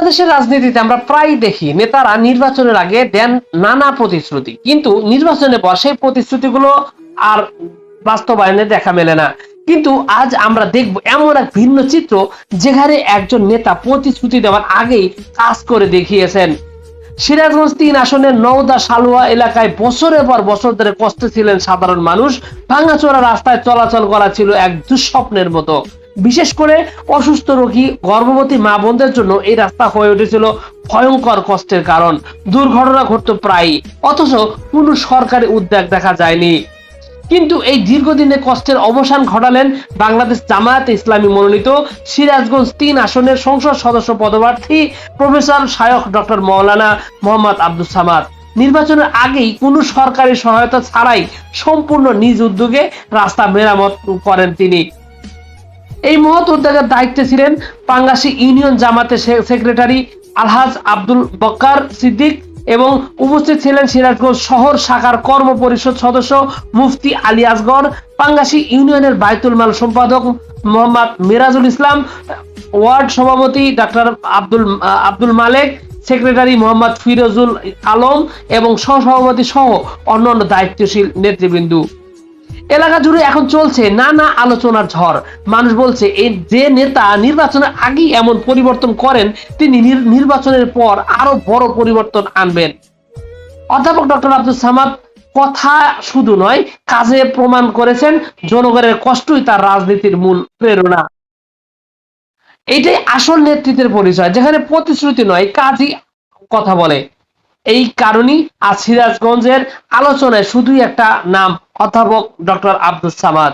বাংলাদেশের রাজনীতিতে আমরা প্রায় দেখি, নেতারা নির্বাচনের আগে দেন নানা প্রতিশ্রুতি। কিন্তু নির্বাচনের পর সেই প্রতিশ্রুতিগুলো আর বাস্তবায়নে দেখা মেলে না। কিন্তু আজ আমরা দেখব এমন এক ভিন্ন চিত্র যেখানে একজন নেতা প্রতিশ্রুতি দেওয়ার আগেই কাজ করে দেখিয়েছেন। সিরাজগঞ্জ তিন আসনের নওদা সালুয়া এলাকায় বছরের পর বছর ধরে কষ্টে ছিলেন সাধারণ মানুষ। ভাঙাচোরা রাস্তায় চলাচল করা ছিল এক দুঃস্বপ্নের মতো। বিশেষ করে অসুস্থ রোগী, গর্ভবতী মা বোনদের জন্য এই রাস্তা হয়ে উঠেছিল ভয়ঙ্কর কষ্টের কারণ। দুর্ঘটনা ঘটতো প্রায়ই, অথচ কোনো সরকারি উদ্যোগ দেখা যায়নি। কিন্তু এই দীর্ঘদিনের কষ্টের অবসান ঘটালেন বাংলাদেশ জামায়াত ইসলামী মনোনীত সিরাজগঞ্জ তিন আসনের সংসদ সদস্য পদপ্রার্থী প্রফেসর শায়ক ডক্টর মৌলানা মোহাম্মদ আব্দুল সামাদ। নির্বাচনের আগেই কোনো সরকারি সহায়তা ছাড়াই সম্পূর্ণ নিজ উদ্যোগে রাস্তা মেরামত করেন তিনি। এই মহৎ উদ্যোগের দায়িত্বে ছিলেন পাঙ্গাসি ইউনিয়ন জামাতের সেক্রেটারি আলহাজ আব্দুল বক্কার সিদ্দিক এবং উপস্থিত ছিলেন সিরাজগঞ্জ শহর শাখার কর্ম পরিষদ সদস্য মুফতি আলী আসগর পাঙ্গাসি ইউনিয়নের বাইতুল মাল সম্পাদক মোহাম্মদ মিরাজুল ইসলাম, ওয়ার্ড সভাপতি ডাক্তার আব্দুল আব্দুল মালেক, সেক্রেটারি মোহাম্মদ ফিরোজুল আলম এবং সহসভাপতি সহ অন্যান্য দায়িত্বশীল নেতৃবৃন্দ। এলাকা জুড়ে এখন চলছে নানা আলোচনার ঝড়। মানুষ বলছে এই যে নেতা নির্বাচনের আগেই এমন পরিবর্তন করেন, তিনি নির- নির্বাচনের পর আরও বড় পরিবর্তন আনবেন। অধ্যাপক ডক্টর আব্দুল সামাদ, কথা শুধু নয়, কাজে প্রমাণ করেছেন, জনগণের কষ্টই তার রাজনীতির মূল প্রেরণা। এটাই আসল নেতৃত্বের পরিচয়, যেখানে প্রতিশ্রুতি নয়, কাজই কথা বলে। এই কারণেই আজ সিরাজগঞ্জের আলোচনায় শুধুই একটা নাম অধ্যাপক ডক্টর আব্দুল সামাদ।